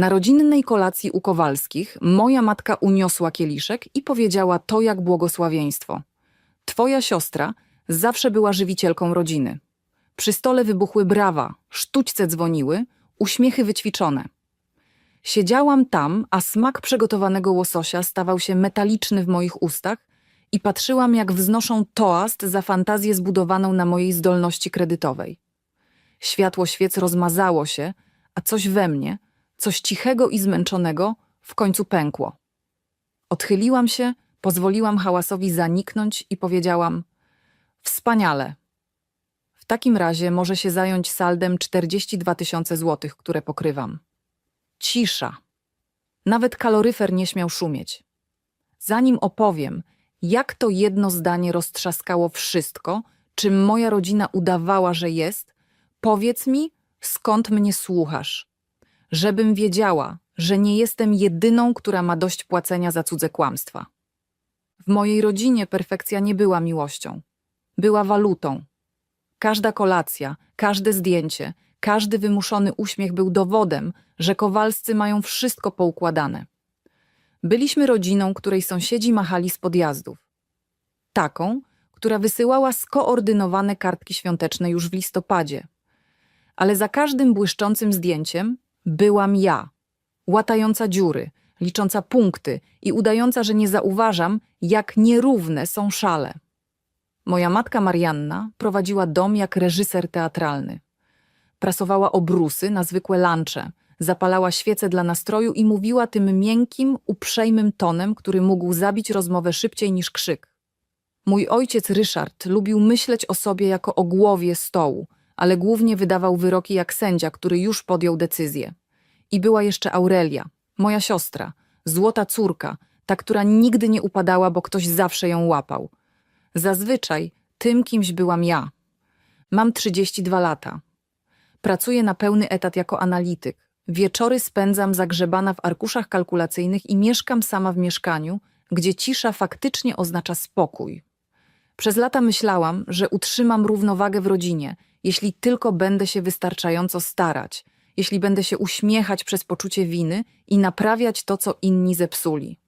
Na rodzinnej kolacji u Kowalskich moja matka uniosła kieliszek i powiedziała to jak błogosławieństwo. Twoja siostra zawsze była żywicielką rodziny. Przy stole wybuchły brawa, sztućce dzwoniły, uśmiechy wyćwiczone. Siedziałam tam, a smak przygotowanego łososia stawał się metaliczny w moich ustach i patrzyłam, jak wznoszą toast za fantazję zbudowaną na mojej zdolności kredytowej. Światło świec rozmazało się, a coś we mnie, coś cichego i zmęczonego, w końcu pękło. Odchyliłam się, pozwoliłam hałasowi zaniknąć i powiedziałam: Wspaniale. W takim razie może się zająć saldem 42 tysiące złotych, które pokrywam. Cisza. Nawet kaloryfer nie śmiał szumieć. Zanim opowiem, jak to jedno zdanie roztrzaskało wszystko, czym moja rodzina udawała, że jest, powiedz mi, skąd mnie słuchasz. Żebym wiedziała, że nie jestem jedyną, która ma dość płacenia za cudze kłamstwa. W mojej rodzinie perfekcja nie była miłością. Była walutą. Każda kolacja, każde zdjęcie, każdy wymuszony uśmiech był dowodem, że kowalscy mają wszystko poukładane. Byliśmy rodziną, której sąsiedzi machali z podjazdów. Taką, która wysyłała skoordynowane kartki świąteczne już w listopadzie. Ale za każdym błyszczącym zdjęciem byłam ja, łatająca dziury, licząca punkty i udająca, że nie zauważam, jak nierówne są szale. Moja matka Marianna prowadziła dom jak reżyser teatralny. Prasowała obrusy na zwykłe lunche, zapalała świece dla nastroju i mówiła tym miękkim, uprzejmym tonem, który mógł zabić rozmowę szybciej niż krzyk. Mój ojciec Ryszard lubił myśleć o sobie jako o głowie stołu, ale głównie wydawał wyroki jak sędzia, który już podjął decyzję. I była jeszcze Aurelia, moja siostra, złota córka, ta, która nigdy nie upadała, bo ktoś zawsze ją łapał. Zazwyczaj tym kimś byłam ja. Mam 32 lata. Pracuję na pełny etat jako analityk. Wieczory spędzam zagrzebana w arkuszach kalkulacyjnych i mieszkam sama w mieszkaniu, gdzie cisza faktycznie oznacza spokój. Przez lata myślałam, że utrzymam równowagę w rodzinie, jeśli tylko będę się wystarczająco starać, jeśli będę się uśmiechać przez poczucie winy i naprawiać to, co inni zepsuli.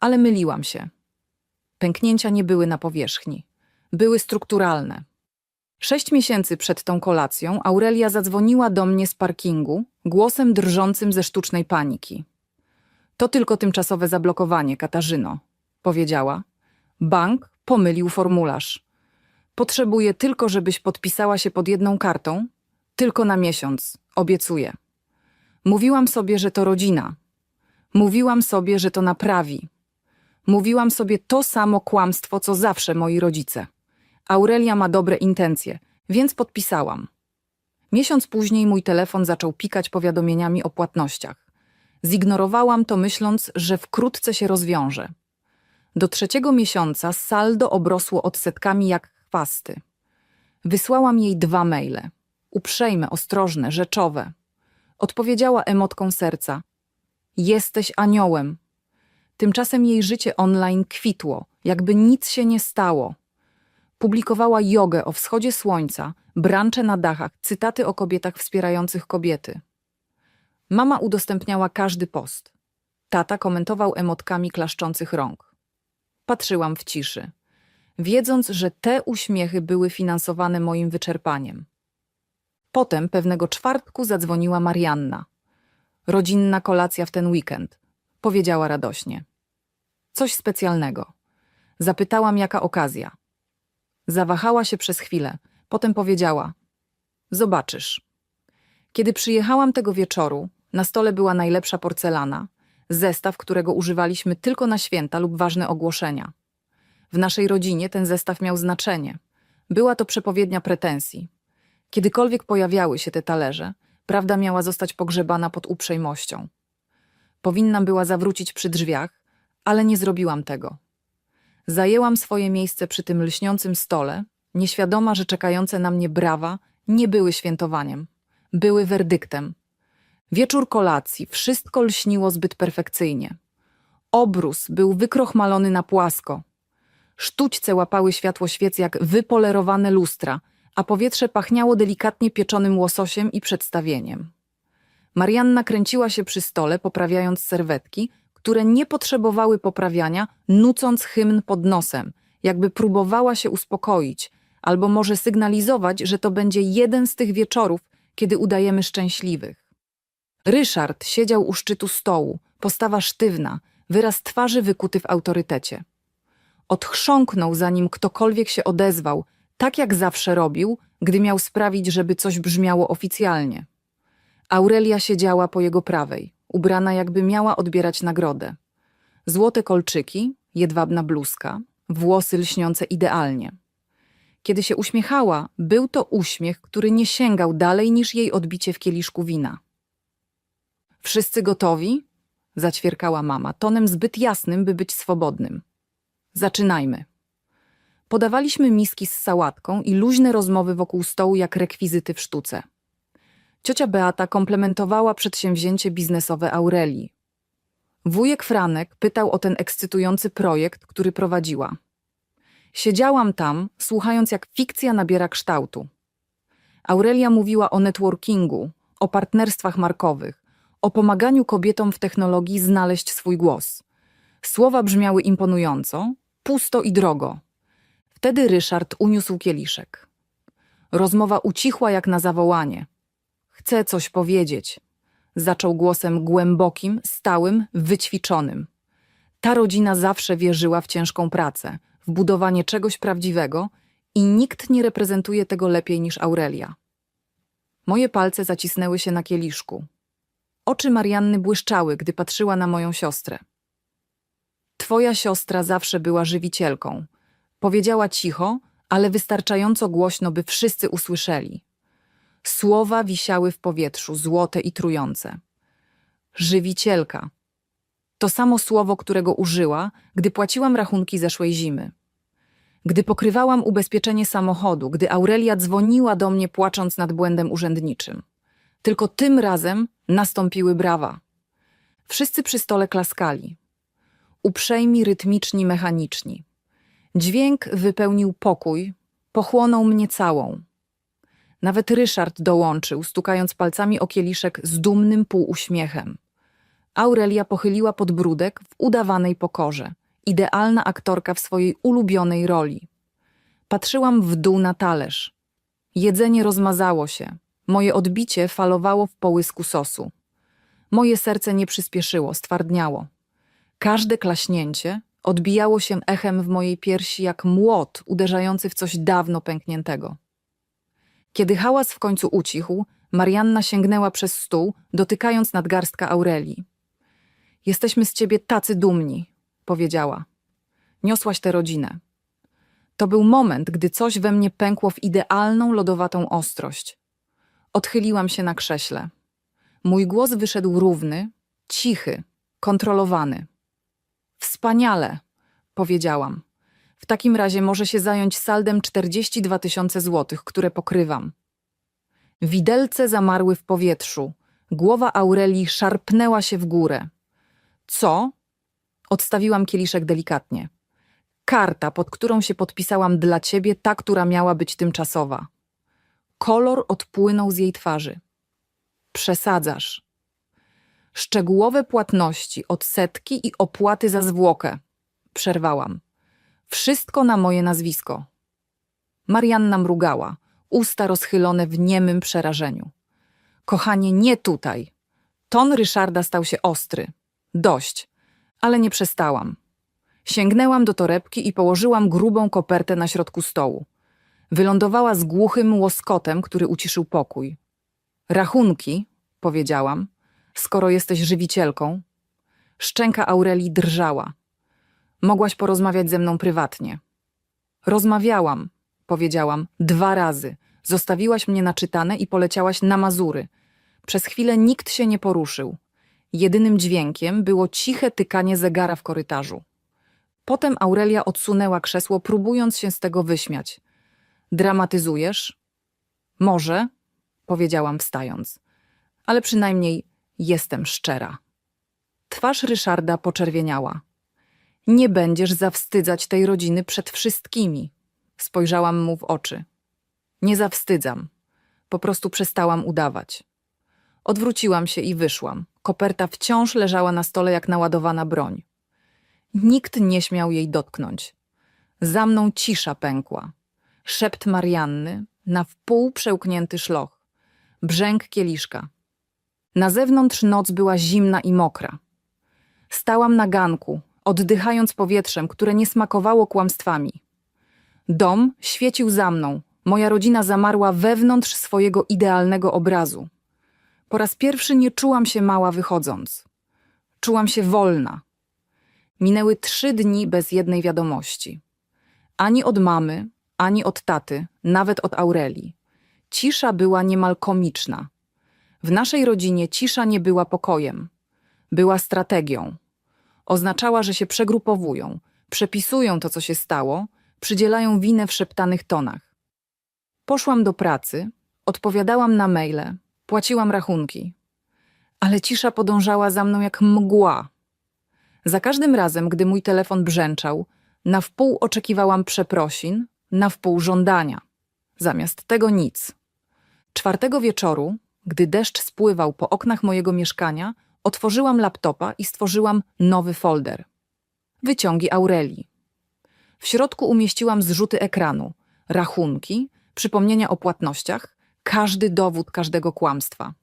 Ale myliłam się. Pęknięcia nie były na powierzchni. Były strukturalne. Sześć miesięcy przed tą kolacją Aurelia zadzwoniła do mnie z parkingu, głosem drżącym ze sztucznej paniki. To tylko tymczasowe zablokowanie, Katarzyno, powiedziała. Bank pomylił formularz. Potrzebuję tylko, żebyś podpisała się pod jedną kartą, tylko na miesiąc, obiecuję. Mówiłam sobie, że to rodzina. Mówiłam sobie, że to naprawi. Mówiłam sobie to samo kłamstwo, co zawsze moi rodzice. Aurelia ma dobre intencje, więc podpisałam. Miesiąc później mój telefon zaczął pikać powiadomieniami o płatnościach. Zignorowałam to, myśląc, że wkrótce się rozwiąże. Do trzeciego miesiąca saldo obrosło odsetkami jak chwasty. Wysłałam jej dwa maile. Uprzejme, ostrożne, rzeczowe. Odpowiedziała emotką serca. Jesteś aniołem. Tymczasem jej życie online kwitło, jakby nic się nie stało. Publikowała jogę o wschodzie słońca, brancze na dachach, cytaty o kobietach wspierających kobiety. Mama udostępniała każdy post. Tata komentował emotkami klaszczących rąk. Patrzyłam w ciszy, wiedząc, że te uśmiechy były finansowane moim wyczerpaniem. Potem pewnego czwartku zadzwoniła Marianna. Rodzinna kolacja w ten weekend, powiedziała radośnie. Coś specjalnego. Zapytałam, jaka okazja. Zawahała się przez chwilę, potem powiedziała: Zobaczysz. Kiedy przyjechałam tego wieczoru, na stole była najlepsza porcelana, zestaw, którego używaliśmy tylko na święta lub ważne ogłoszenia. W naszej rodzinie ten zestaw miał znaczenie. Była to przepowiednia pretensji. Kiedykolwiek pojawiały się te talerze, prawda miała zostać pogrzebana pod uprzejmością. Powinnam była zawrócić przy drzwiach, ale nie zrobiłam tego. Zajęłam swoje miejsce przy tym lśniącym stole, nieświadoma, że czekające na mnie brawa nie były świętowaniem, były werdyktem. Wieczór kolacji, wszystko lśniło zbyt perfekcyjnie. Obrus był wykrochmalony na płasko. Sztućce łapały światło świec jak wypolerowane lustra, a powietrze pachniało delikatnie pieczonym łososiem i przedstawieniem. Marianna kręciła się przy stole, poprawiając serwetki, które nie potrzebowały poprawiania, nucąc hymn pod nosem, jakby próbowała się uspokoić, albo może sygnalizować, że to będzie jeden z tych wieczorów, kiedy udajemy szczęśliwych. Ryszard siedział u szczytu stołu, postawa sztywna, wyraz twarzy wykuty w autorytecie. Odchrząknął, zanim ktokolwiek się odezwał, tak jak zawsze robił, gdy miał sprawić, żeby coś brzmiało oficjalnie. Aurelia siedziała po jego prawej, ubrana jakby miała odbierać nagrodę. Złote kolczyki, jedwabna bluzka, włosy lśniące idealnie. Kiedy się uśmiechała, był to uśmiech, który nie sięgał dalej niż jej odbicie w kieliszku wina. Wszyscy gotowi? Zaćwierkała mama, tonem zbyt jasnym, by być swobodnym. Zaczynajmy. Podawaliśmy miski z sałatką i luźne rozmowy wokół stołu jak rekwizyty w sztuce. Ciocia Beata komplementowała przedsięwzięcie biznesowe Aurelii. Wujek Franek pytał o ten ekscytujący projekt, który prowadziła. Siedziałam tam, słuchając jak fikcja nabiera kształtu. Aurelia mówiła o networkingu, o partnerstwach markowych, o pomaganiu kobietom w technologii znaleźć swój głos. Słowa brzmiały imponująco, pusto i drogo. Wtedy Ryszard uniósł kieliszek. Rozmowa ucichła jak na zawołanie. Chcę coś powiedzieć. Zaczął głosem głębokim, stałym, wyćwiczonym. Ta rodzina zawsze wierzyła w ciężką pracę, w budowanie czegoś prawdziwego i nikt nie reprezentuje tego lepiej niż Aurelia. Moje palce zacisnęły się na kieliszku. Oczy Marianny błyszczały, gdy patrzyła na moją siostrę. Twoja siostra zawsze była żywicielką. Powiedziała cicho, ale wystarczająco głośno, by wszyscy usłyszeli. Słowa wisiały w powietrzu, złote i trujące. Żywicielka. To samo słowo, którego użyła, gdy płaciłam rachunki zeszłej zimy. Gdy pokrywałam ubezpieczenie samochodu, gdy Aurelia dzwoniła do mnie płacząc nad błędem urzędniczym. Tylko tym razem nastąpiły brawa. Wszyscy przy stole klaskali. Uprzejmi, rytmiczni, mechaniczni. Dźwięk wypełnił pokój, pochłonął mnie całą. Nawet Ryszard dołączył, stukając palcami o kieliszek z dumnym półuśmiechem. Aurelia pochyliła podbródek w udawanej pokorze. Idealna aktorka w swojej ulubionej roli. Patrzyłam w dół na talerz. Jedzenie rozmazało się. Moje odbicie falowało w połysku sosu. Moje serce nie przyspieszyło, stwardniało. Każde klaśnięcie odbijało się echem w mojej piersi jak młot uderzający w coś dawno pękniętego. Kiedy hałas w końcu ucichł, Marianna sięgnęła przez stół, dotykając nadgarstka Aurelii. Jesteśmy z ciebie tacy dumni, powiedziała. Niosłaś tę rodzinę. To był moment, gdy coś we mnie pękło w idealną lodowatą ostrość. Odchyliłam się na krześle. Mój głos wyszedł równy, cichy, kontrolowany. Wspaniale, powiedziałam. W takim razie może się zająć saldem 42 tysiące złotych, które pokrywam. Widelce zamarły w powietrzu. Głowa Aurelii szarpnęła się w górę. Co? Odstawiłam kieliszek delikatnie. Karta, pod którą się podpisałam dla ciebie, ta, która miała być tymczasowa. Kolor odpłynął z jej twarzy. Przesadzasz. Szczegółowe płatności, odsetki i opłaty za zwłokę. Przerwałam. Wszystko na moje nazwisko. Marianna mrugała, usta rozchylone w niemym przerażeniu. Kochanie, nie tutaj. Ton Ryszarda stał się ostry. Dość. Ale nie przestałam. Sięgnęłam do torebki i położyłam grubą kopertę na środku stołu. Wylądowała z głuchym łoskotem, który uciszył pokój. Rachunki, powiedziałam, skoro jesteś żywicielką. Szczęka Aurelii drżała. Mogłaś porozmawiać ze mną prywatnie. Rozmawiałam, powiedziałam, dwa razy. Zostawiłaś mnie naczytane i poleciałaś na Mazury. Przez chwilę nikt się nie poruszył. Jedynym dźwiękiem było ciche tykanie zegara w korytarzu. Potem Aurelia odsunęła krzesło, próbując się z tego wyśmiać. Dramatyzujesz? Może, powiedziałam wstając, ale przynajmniej jestem szczera. Twarz Ryszarda poczerwieniała. Nie będziesz zawstydzać tej rodziny przed wszystkimi. Spojrzałam mu w oczy. Nie zawstydzam. Po prostu przestałam udawać. Odwróciłam się i wyszłam. Koperta wciąż leżała na stole jak naładowana broń. Nikt nie śmiał jej dotknąć. Za mną cisza pękła. Szept Marianny, na wpół przełknięty szloch. Brzęk kieliszka. Na zewnątrz noc była zimna i mokra. Stałam na ganku, oddychając powietrzem, które nie smakowało kłamstwami. Dom świecił za mną. Moja rodzina zamarła wewnątrz swojego idealnego obrazu. Po raz pierwszy nie czułam się mała wychodząc. Czułam się wolna. Minęły trzy dni bez jednej wiadomości. Ani od mamy, ani od taty, nawet od Aurelii. Cisza była niemal komiczna. W naszej rodzinie cisza nie była pokojem. Była strategią. Oznaczała, że się przegrupowują, przepisują to, co się stało, przydzielają winę w szeptanych tonach. Poszłam do pracy, odpowiadałam na maile, płaciłam rachunki. Ale cisza podążała za mną jak mgła. Za każdym razem, gdy mój telefon brzęczał, na wpół oczekiwałam przeprosin, na wpół żądania. Zamiast tego nic. Czwartego wieczoru, gdy deszcz spływał po oknach mojego mieszkania, otworzyłam laptopa i stworzyłam nowy folder. Wyciągi Aurelii. W środku umieściłam zrzuty ekranu, rachunki, przypomnienia o płatnościach, każdy dowód każdego kłamstwa.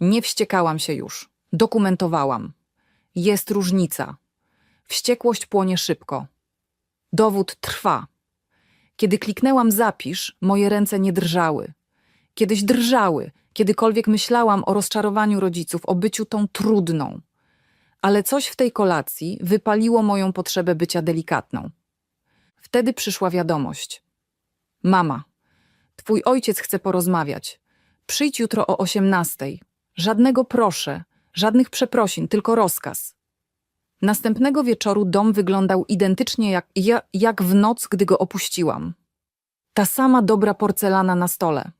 Nie wściekałam się już. Dokumentowałam. Jest różnica. Wściekłość płonie szybko. Dowód trwa. Kiedy kliknęłam zapisz, moje ręce nie drżały. Kiedyś drżały, kiedykolwiek myślałam o rozczarowaniu rodziców, o byciu tą trudną. Ale coś w tej kolacji wypaliło moją potrzebę bycia delikatną. Wtedy przyszła wiadomość. Mama, twój ojciec chce porozmawiać. Przyjdź jutro o osiemnastej. Żadnego proszę, żadnych przeprosin, tylko rozkaz. Następnego wieczoru dom wyglądał identycznie jak, ja, jak w noc, gdy go opuściłam. Ta sama dobra porcelana na stole.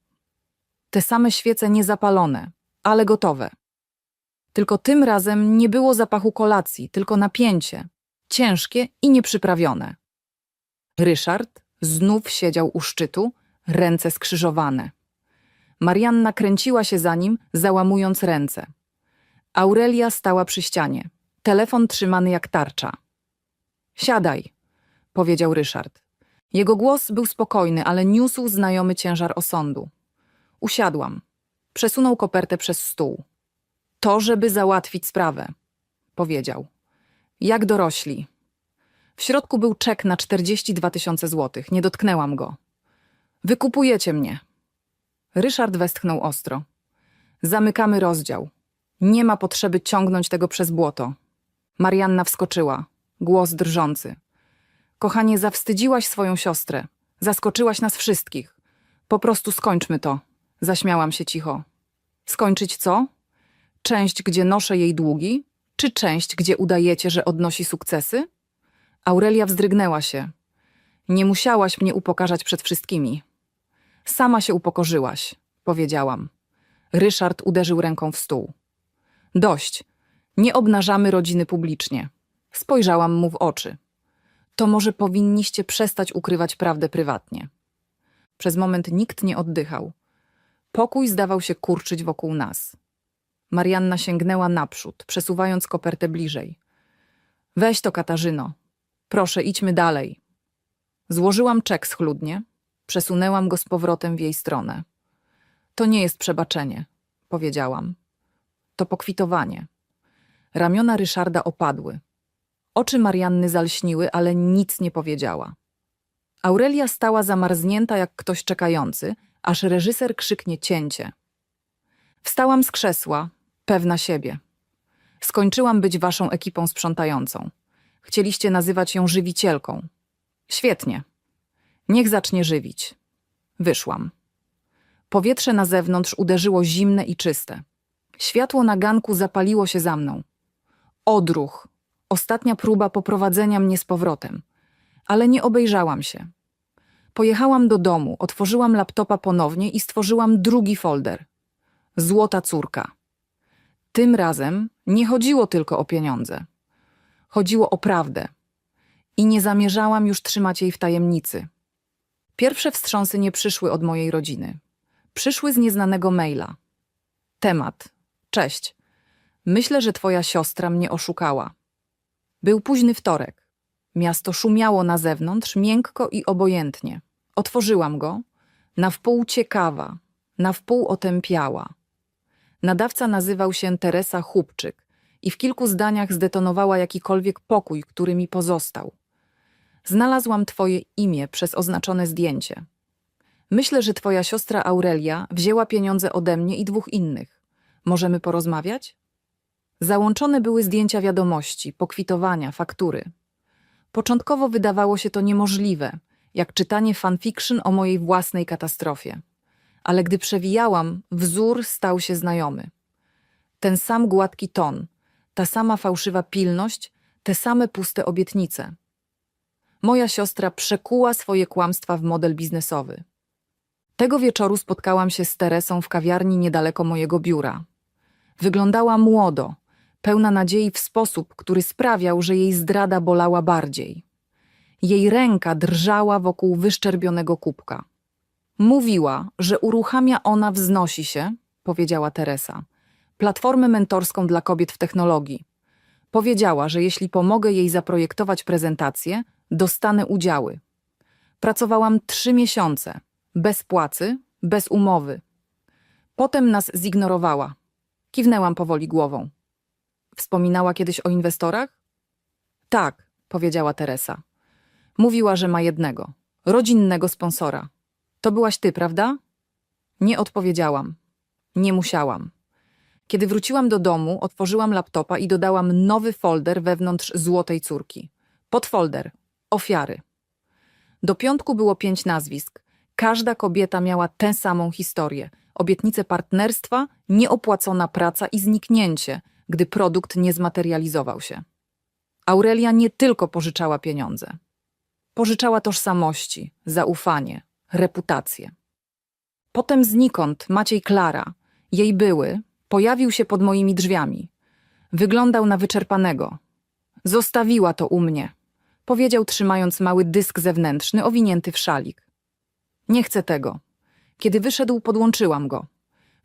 Te same świece niezapalone, ale gotowe. Tylko tym razem nie było zapachu kolacji, tylko napięcie, ciężkie i nieprzyprawione. Ryszard znów siedział u szczytu, ręce skrzyżowane. Marianna kręciła się za nim, załamując ręce. Aurelia stała przy ścianie, telefon trzymany jak tarcza. Siadaj, powiedział Ryszard. Jego głos był spokojny, ale niósł znajomy ciężar osądu. Usiadłam. Przesunął kopertę przez stół. To, żeby załatwić sprawę, powiedział. Jak dorośli. W środku był czek na 42 tysiące złotych. Nie dotknęłam go. Wykupujecie mnie. Ryszard westchnął ostro. Zamykamy rozdział. Nie ma potrzeby ciągnąć tego przez błoto. Marianna wskoczyła, głos drżący. Kochanie, zawstydziłaś swoją siostrę. Zaskoczyłaś nas wszystkich. Po prostu skończmy to. Zaśmiałam się cicho. Skończyć co? Część, gdzie noszę jej długi? Czy część, gdzie udajecie, że odnosi sukcesy? Aurelia wzdrygnęła się. Nie musiałaś mnie upokarzać przed wszystkimi. Sama się upokorzyłaś, powiedziałam. Ryszard uderzył ręką w stół. Dość. Nie obnażamy rodziny publicznie. Spojrzałam mu w oczy. To może powinniście przestać ukrywać prawdę prywatnie. Przez moment nikt nie oddychał. Pokój zdawał się kurczyć wokół nas. Marianna sięgnęła naprzód, przesuwając kopertę bliżej. Weź to, Katarzyno. Proszę, idźmy dalej. Złożyłam czek schludnie, przesunęłam go z powrotem w jej stronę. To nie jest przebaczenie, powiedziałam. To pokwitowanie. Ramiona Ryszarda opadły. Oczy Marianny zalśniły, ale nic nie powiedziała. Aurelia stała zamarznięta jak ktoś czekający, aż reżyser krzyknie cięcie. Wstałam z krzesła, pewna siebie. Skończyłam być waszą ekipą sprzątającą. Chcieliście nazywać ją żywicielką. Świetnie. Niech zacznie żywić. Wyszłam. Powietrze na zewnątrz uderzyło zimne i czyste. Światło na ganku zapaliło się za mną. Odruch. Ostatnia próba poprowadzenia mnie z powrotem. Ale nie obejrzałam się. Pojechałam do domu, otworzyłam laptopa ponownie i stworzyłam drugi folder. Złota córka. Tym razem nie chodziło tylko o pieniądze. Chodziło o prawdę. I nie zamierzałam już trzymać jej w tajemnicy. Pierwsze wstrząsy nie przyszły od mojej rodziny. Przyszły z nieznanego maila. Temat. Cześć. Myślę, że twoja siostra mnie oszukała. Był późny wtorek. Miasto szumiało na zewnątrz, miękko i obojętnie. Otworzyłam go, na wpół ciekawa, na wpół otępiała. Nadawca nazywał się Teresa Chubczyk i w kilku zdaniach zdetonowała jakikolwiek pokój, który mi pozostał. Znalazłam twoje imię przez oznaczone zdjęcie. Myślę, że twoja siostra Aurelia wzięła pieniądze ode mnie i dwóch innych. Możemy porozmawiać? Załączone były zdjęcia wiadomości, pokwitowania, faktury. Początkowo wydawało się to niemożliwe, jak czytanie fanfiction o mojej własnej katastrofie. Ale gdy przewijałam, wzór stał się znajomy. Ten sam gładki ton, ta sama fałszywa pilność, te same puste obietnice. Moja siostra przekuła swoje kłamstwa w model biznesowy. Tego wieczoru spotkałam się z Teresą w kawiarni niedaleko mojego biura. Wyglądała młodo, pełna nadziei w sposób, który sprawiał, że jej zdrada bolała bardziej. Jej ręka drżała wokół wyszczerbionego kubka. Mówiła, że uruchamia ona wznosi się, powiedziała Teresa, platformę mentorską dla kobiet w technologii. Powiedziała, że jeśli pomogę jej zaprojektować prezentację, dostanę udziały. Pracowałam trzy miesiące, bez płacy, bez umowy. Potem nas zignorowała. Kiwnęłam powoli głową. Wspominała kiedyś o inwestorach? Tak, powiedziała Teresa. Mówiła, że ma jednego, rodzinnego sponsora. To byłaś ty, prawda? Nie odpowiedziałam. Nie musiałam. Kiedy wróciłam do domu, otworzyłam laptopa i dodałam nowy folder wewnątrz złotej córki. Podfolder ofiary. Do piątku było pięć nazwisk. Każda kobieta miała tę samą historię. Obietnice partnerstwa, nieopłacona praca i zniknięcie, gdy produkt nie zmaterializował się. Aurelia nie tylko pożyczała pieniądze. Pożyczała tożsamości, zaufanie, reputację. Potem znikąd Maciej Klara, jej były, pojawił się pod moimi drzwiami. Wyglądał na wyczerpanego. Zostawiła to u mnie, powiedział trzymając mały dysk zewnętrzny owinięty w szalik. Nie chcę tego. Kiedy wyszedł, podłączyłam go.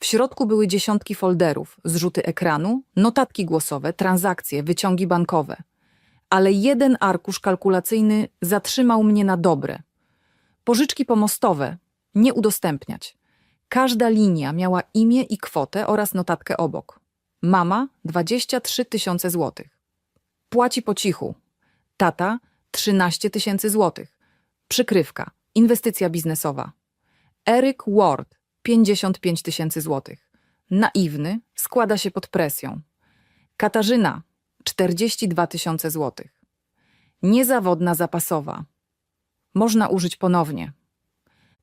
W środku były dziesiątki folderów, zrzuty ekranu, notatki głosowe, transakcje, wyciągi bankowe. Ale jeden arkusz kalkulacyjny zatrzymał mnie na dobre. Pożyczki pomostowe nie udostępniać. Każda linia miała imię i kwotę oraz notatkę obok. Mama 23 tysiące złotych. Płaci po cichu. Tata 13 tysięcy złotych. Przykrywka, inwestycja biznesowa. Eric Ward 55 tysięcy złotych. Naiwny, składa się pod presją. Katarzyna 42 tysiące złotych. Niezawodna zapasowa. Można użyć ponownie.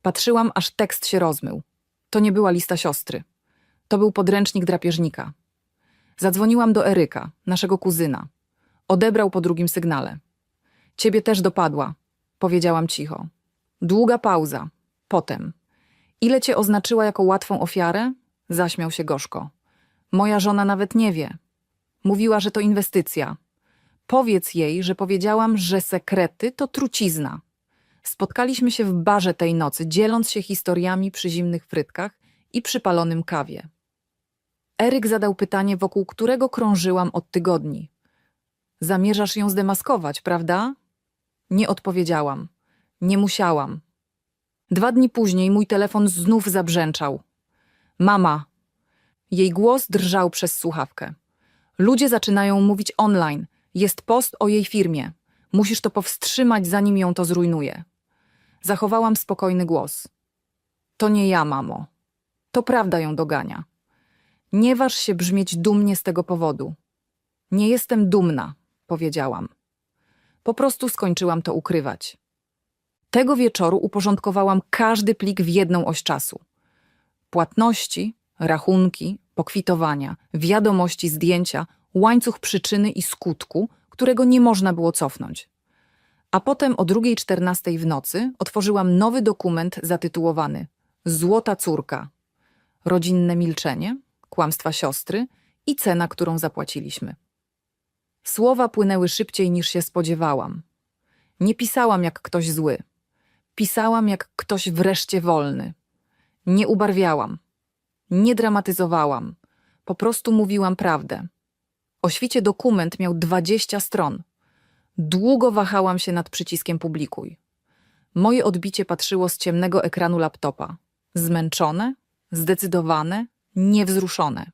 Patrzyłam, aż tekst się rozmył. To nie była lista siostry. To był podręcznik drapieżnika. Zadzwoniłam do Eryka, naszego kuzyna. Odebrał po drugim sygnale. Ciebie też dopadła, powiedziałam cicho. Długa pauza. Potem. Ile cię oznaczyła jako łatwą ofiarę? Zaśmiał się gorzko. Moja żona nawet nie wie. Mówiła, że to inwestycja. Powiedz jej, że powiedziałam, że sekrety to trucizna. Spotkaliśmy się w barze tej nocy, dzieląc się historiami przy zimnych frytkach i przypalonym kawie. Eryk zadał pytanie, wokół którego krążyłam od tygodni. Zamierzasz ją zdemaskować, prawda? Nie odpowiedziałam. Nie musiałam. Dwa dni później mój telefon znów zabrzęczał. Mama. Jej głos drżał przez słuchawkę. Ludzie zaczynają mówić online. Jest post o jej firmie. Musisz to powstrzymać, zanim ją to zrujnuje. Zachowałam spokojny głos. To nie ja, mamo. To prawda ją dogania. Nie waż się brzmieć dumnie z tego powodu. Nie jestem dumna, powiedziałam. Po prostu skończyłam to ukrywać. Tego wieczoru uporządkowałam każdy plik w jedną oś czasu. Płatności, rachunki, pokwitowania, wiadomości, zdjęcia, łańcuch przyczyny i skutku, którego nie można było cofnąć. A potem o 2.14 w nocy otworzyłam nowy dokument zatytułowany Złota córka. Rodzinne milczenie, kłamstwa siostry i cena, którą zapłaciliśmy. Słowa płynęły szybciej niż się spodziewałam. Nie pisałam jak ktoś zły. Pisałam jak ktoś wreszcie wolny. Nie ubarwiałam. Nie dramatyzowałam. Po prostu mówiłam prawdę. O świcie dokument miał 20 stron. Długo wahałam się nad przyciskiem publikuj. Moje odbicie patrzyło z ciemnego ekranu laptopa. Zmęczone, zdecydowane, niewzruszone.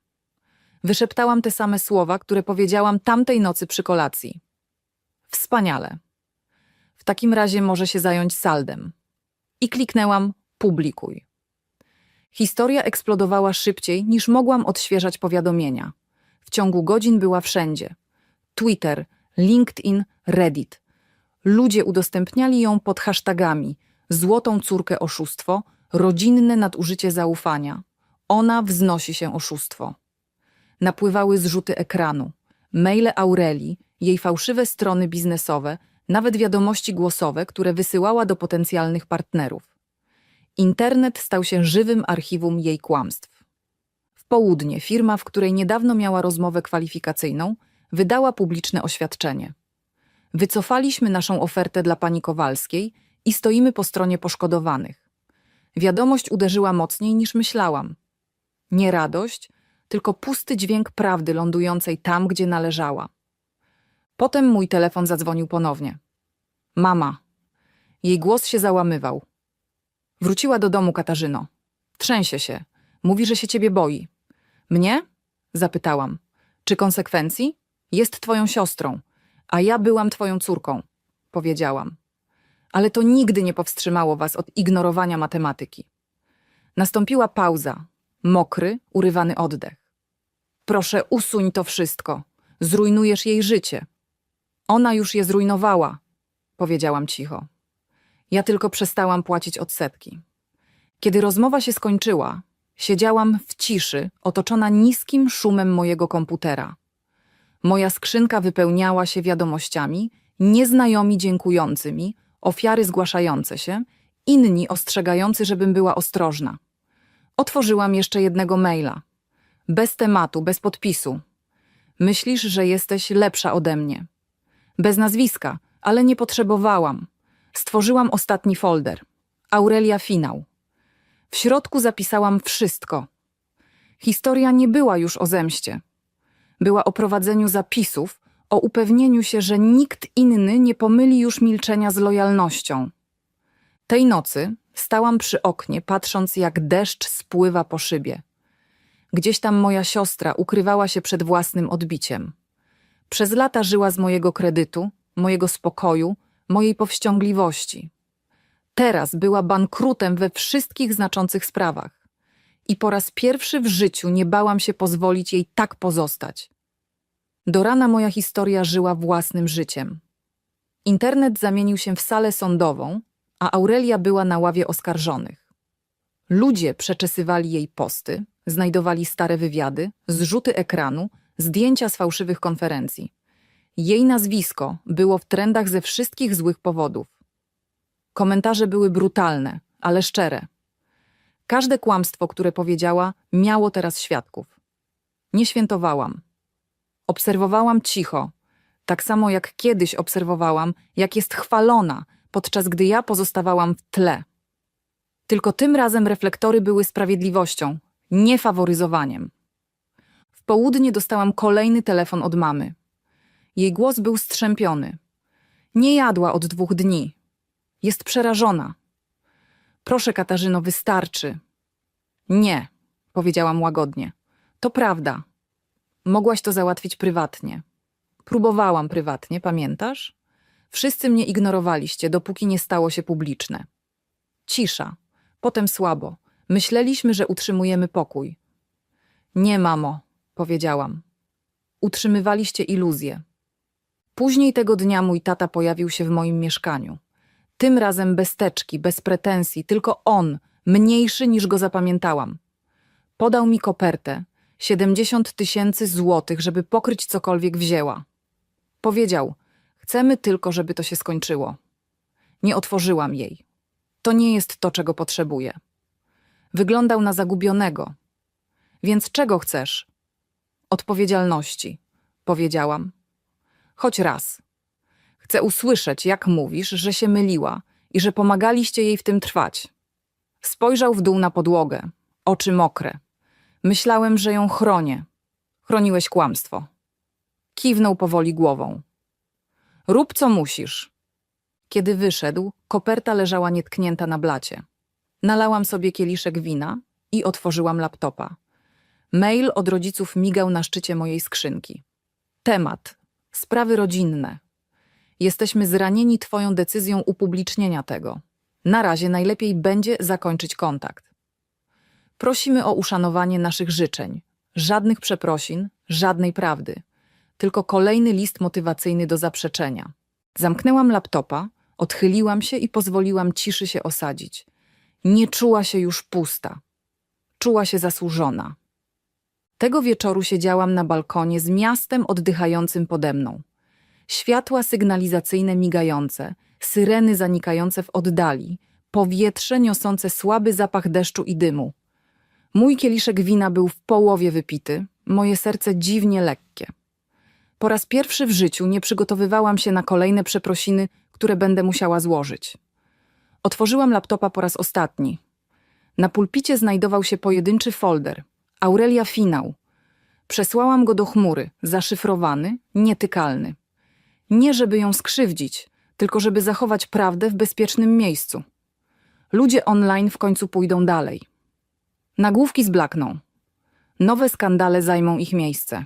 Wyszeptałam te same słowa, które powiedziałam tamtej nocy przy kolacji. Wspaniale. Takim razie może się zająć saldem. I kliknęłam publikuj. Historia eksplodowała szybciej, niż mogłam odświeżać powiadomienia. W ciągu godzin była wszędzie. Twitter, LinkedIn, Reddit. Ludzie udostępniali ją pod hashtagami złotą córkę oszustwo, rodzinne nadużycie zaufania. Ona wznosi się oszustwo. Napływały zrzuty ekranu, maile Aurelii, jej fałszywe strony biznesowe, nawet wiadomości głosowe, które wysyłała do potencjalnych partnerów. Internet stał się żywym archiwum jej kłamstw. W południe firma, w której niedawno miała rozmowę kwalifikacyjną, wydała publiczne oświadczenie. Wycofaliśmy naszą ofertę dla pani Kowalskiej i stoimy po stronie poszkodowanych. Wiadomość uderzyła mocniej niż myślałam. Nie radość, tylko pusty dźwięk prawdy lądującej tam, gdzie należała. Potem mój telefon zadzwonił ponownie. Mama. Jej głos się załamywał. Wróciła do domu Katarzyno. Trzęsie się. Mówi, że się ciebie boi. Mnie? Zapytałam. Czy konsekwencji? Jest twoją siostrą, a ja byłam twoją córką, powiedziałam. Ale to nigdy nie powstrzymało was od ignorowania matematyki. Nastąpiła pauza, mokry, urywany oddech. Proszę, usuń to wszystko. Zrujnujesz jej życie. Ona już je zrujnowała, powiedziałam cicho. Ja tylko przestałam płacić odsetki. Kiedy rozmowa się skończyła, siedziałam w ciszy, otoczona niskim szumem mojego komputera. Moja skrzynka wypełniała się wiadomościami, nieznajomi dziękującymi, ofiary zgłaszające się, inni ostrzegający, żebym była ostrożna. Otworzyłam jeszcze jednego maila. Bez tematu, bez podpisu. Myślisz, że jesteś lepsza ode mnie. Bez nazwiska, ale nie potrzebowałam. Stworzyłam ostatni folder. Aurelia Finał. W środku zapisałam wszystko. Historia nie była już o zemście. Była o prowadzeniu zapisów, o upewnieniu się, że nikt inny nie pomyli już milczenia z lojalnością. Tej nocy stałam przy oknie, patrząc jak deszcz spływa po szybie. Gdzieś tam moja siostra ukrywała się przed własnym odbiciem. Przez lata żyła z mojego kredytu, mojego spokoju, mojej powściągliwości. Teraz była bankrutem we wszystkich znaczących sprawach. I po raz pierwszy w życiu nie bałam się pozwolić jej tak pozostać. Do rana moja historia żyła własnym życiem. Internet zamienił się w salę sądową, a Aurelia była na ławie oskarżonych. Ludzie przeczesywali jej posty, znajdowali stare wywiady, zrzuty ekranu, zdjęcia z fałszywych konferencji. Jej nazwisko było w trendach ze wszystkich złych powodów. Komentarze były brutalne, ale szczere. Każde kłamstwo, które powiedziała, miało teraz świadków. Nie świętowałam. Obserwowałam cicho, tak samo jak kiedyś obserwowałam, jak jest chwalona, podczas gdy ja pozostawałam w tle. Tylko tym razem reflektory były sprawiedliwością, nie faworyzowaniem. Południe dostałam kolejny telefon od mamy. Jej głos był strzępiony. Nie jadła od dwóch dni. Jest przerażona. Proszę, Katarzyno, wystarczy. Nie, powiedziałam łagodnie. To prawda. Mogłaś to załatwić prywatnie. Próbowałam prywatnie, pamiętasz? Wszyscy mnie ignorowaliście, dopóki nie stało się publiczne. Cisza. Potem słabo. Myśleliśmy, że utrzymujemy pokój. Nie, mamo, powiedziałam. Utrzymywaliście iluzję. Później tego dnia mój tata pojawił się w moim mieszkaniu. Tym razem bez teczki, bez pretensji, tylko on, mniejszy niż go zapamiętałam. Podał mi kopertę, 70 tysięcy złotych, żeby pokryć cokolwiek wzięła. Powiedział, chcemy tylko, żeby to się skończyło. Nie otworzyłam jej. To nie jest to, czego potrzebuję. Wyglądał na zagubionego. Więc czego chcesz? Odpowiedzialności, powiedziałam. Choć raz. Chcę usłyszeć, jak mówisz, że się myliła i że pomagaliście jej w tym trwać. Spojrzał w dół na podłogę, oczy mokre. Myślałem, że ją chronię, Chroniłeś kłamstwo. Kiwnął powoli głową. Rób co musisz. Kiedy wyszedł, koperta leżała nietknięta na blacie. Nalałam sobie kieliszek wina i otworzyłam laptopa. Mail od rodziców migał na szczycie mojej skrzynki. Temat: sprawy rodzinne. Jesteśmy zranieni Twoją decyzją upublicznienia tego. Na razie najlepiej będzie zakończyć kontakt. Prosimy o uszanowanie naszych życzeń. Żadnych przeprosin, żadnej prawdy. Tylko kolejny list motywacyjny do zaprzeczenia. Zamknęłam laptopa, odchyliłam się i pozwoliłam ciszy się osadzić. Nie czuła się już pusta. Czuła się zasłużona. Tego wieczoru siedziałam na balkonie z miastem oddychającym pode mną. Światła sygnalizacyjne migające, syreny zanikające w oddali, powietrze niosące słaby zapach deszczu i dymu. Mój kieliszek wina był w połowie wypity, moje serce dziwnie lekkie. Po raz pierwszy w życiu nie przygotowywałam się na kolejne przeprosiny, które będę musiała złożyć. Otworzyłam laptopa po raz ostatni. Na pulpicie znajdował się pojedynczy folder. Aurelia Finał. Przesłałam go do chmury, zaszyfrowany, nietykalny. Nie żeby ją skrzywdzić, tylko żeby zachować prawdę w bezpiecznym miejscu. Ludzie online w końcu pójdą dalej. Nagłówki zblakną. Nowe skandale zajmą ich miejsce.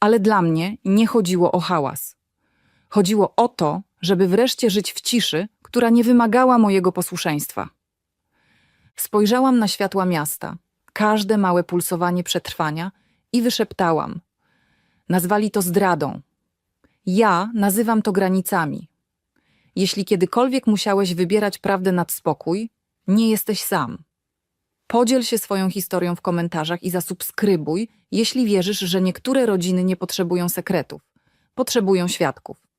Ale dla mnie nie chodziło o hałas. Chodziło o to, żeby wreszcie żyć w ciszy, która nie wymagała mojego posłuszeństwa. Spojrzałam na światła miasta, każde małe pulsowanie przetrwania i wyszeptałam. Nazwali to zdradą. Ja nazywam to granicami. Jeśli kiedykolwiek musiałeś wybierać prawdę nad spokój, nie jesteś sam. Podziel się swoją historią w komentarzach i zasubskrybuj, jeśli wierzysz, że niektóre rodziny nie potrzebują sekretów, potrzebują świadków.